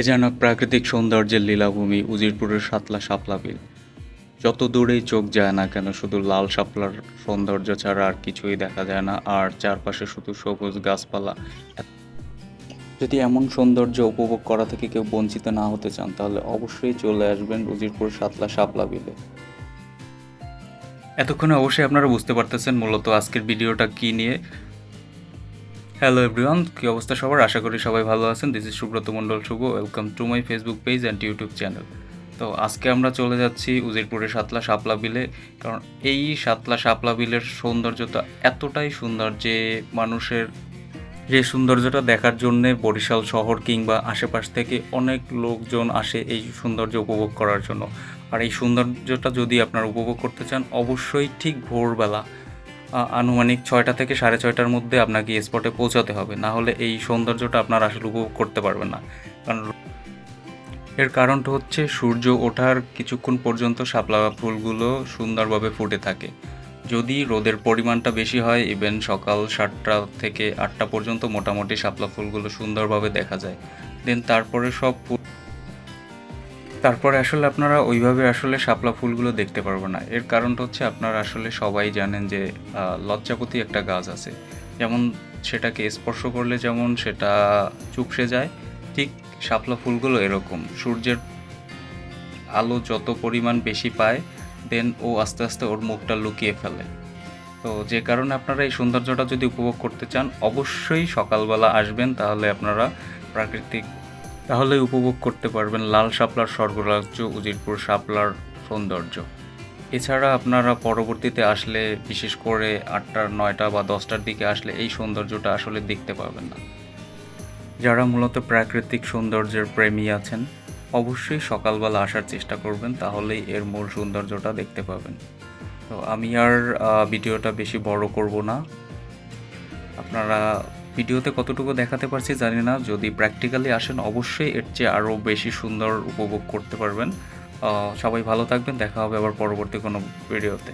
এ যেন প্রাকৃতিক সৌন্দর্যের লীলাভূমি উজিরপুরের সাতলা শাপলা বিল। যত দূরেই চোখ যায় না কেন, শুধু লাল শাপলার সৌন্দর্য ছাড়া আর কিছুই দেখা যায় না, আর চারপাশে শুধু সবুজ গাছপালা। যদি এমন সৌন্দর্য উপভোগ করা থেকে কেউ বঞ্চিত না হতে চান, তাহলে অবশ্যই চলে আসবেন উজিরপুর সাতলা শাপলা বিলে। এতক্ষণে অবশ্যই আপনারা বুঝতে পারতেছেন মূলত আজকের ভিডিওটা কি নিয়ে। হ্যালো এভরিওয়ান কী অবস্থা সবার? আশা করি সবাই ভালো আছেন। This is Subrata Mondal Shubho. Welcome to my Facebook page and YouTube channel তো আজকে আমরা চলে যাচ্ছি উজিরপুরের সাতলা শাপলা বিলে। কারণ এই সাতলা শাপলা বিলের সৌন্দর্যটা এতটাই সুন্দর যে মানুষের যে সৌন্দর্যটা দেখার জন্যে বরিশাল শহর কিংবা আশেপাশ থেকে অনেক লোকজন আসে এই সৌন্দর্য উপভোগ করার জন্য। আর এই সৌন্দর্যটা যদি আপনারা উপভোগ করতে চান, অবশ্যই ঠিক ভোরবেলা আনুমানিক ছয়টা থেকে সাড়ে ছয়টার মধ্যে আপনাকে স্পটে পৌঁছাতে হবে। না হলে এই সৌন্দর্যটা আপনার আসলে উপভোগ করতে পারবেন না। কারণ এর কারণটা হচ্ছে সূর্য ওঠার কিছুক্ষণ পর্যন্ত শাপলা ফুলগুলো সুন্দরভাবে ফুটে থাকে। যদি রোদের পরিমাণটা বেশি হয় ইভেন সকাল সাতটা থেকে আটটা পর্যন্ত মোটামুটি শাপলা ফুলগুলো সুন্দরভাবে দেখা যায়। দেন তারপরে সব ফুল তারপরে আসলে আপনারা ওইভাবে আসলে শাপলা ফুলগুলো দেখতে পারবেন না। এর কারণটা হচ্ছে আপনারা আসলে সবাই জানেন যে লজ্জাপতি একটা গাছ আছে। যেমন সেটাকে স্পর্শ করলে যেমন সেটা চুপসে যায়, ঠিক শাপলা ফুলগুলো এরকম। সূর্যের আলো যত পরিমাণ বেশি পায়, দেন ও আস্তে আস্তে ওর মুখটা লুকিয়ে ফেলে। তো যে কারণে আপনারা এই সৌন্দর্যটা যদি উপভোগ করতে চান, অবশ্যই সকালবেলা আসবেন, তাহলে আপনারা প্রাকৃতিক তাহলে উপভোগ করতে পারবেন লাল শাপলার স্বর্গরাজ্য, উজিরপুর শাপলার সৌন্দর্য। এছাড়া আপনারা পরবর্তীতে আসলে, বিশেষ করে আটটার, নয়টা বা দশটার দিকে আসলে এই সৌন্দর্যটা আসলে দেখতে পাবেন না। যারা মূলত প্রাকৃতিক সৌন্দর্যের প্রেমী আছেন, অবশ্যই সকালবেলা আসার চেষ্টা করবেন, তাহলেই এর মূল সৌন্দর্যটা দেখতে পাবেন। তো আমি আর ভিডিওটা বেশি বড় করব না। আপনারা ভিডিওতে কতটুকু দেখাতে পারছি জানি না। যদি প্র্যাকটিক্যালি আসেন, অবশ্যই এর চেয়ে আরও বেশি সুন্দর উপভোগ করতে পারবেন। সবাই ভালো থাকবেন, দেখা হবে আবার পরবর্তী কোনো ভিডিওতে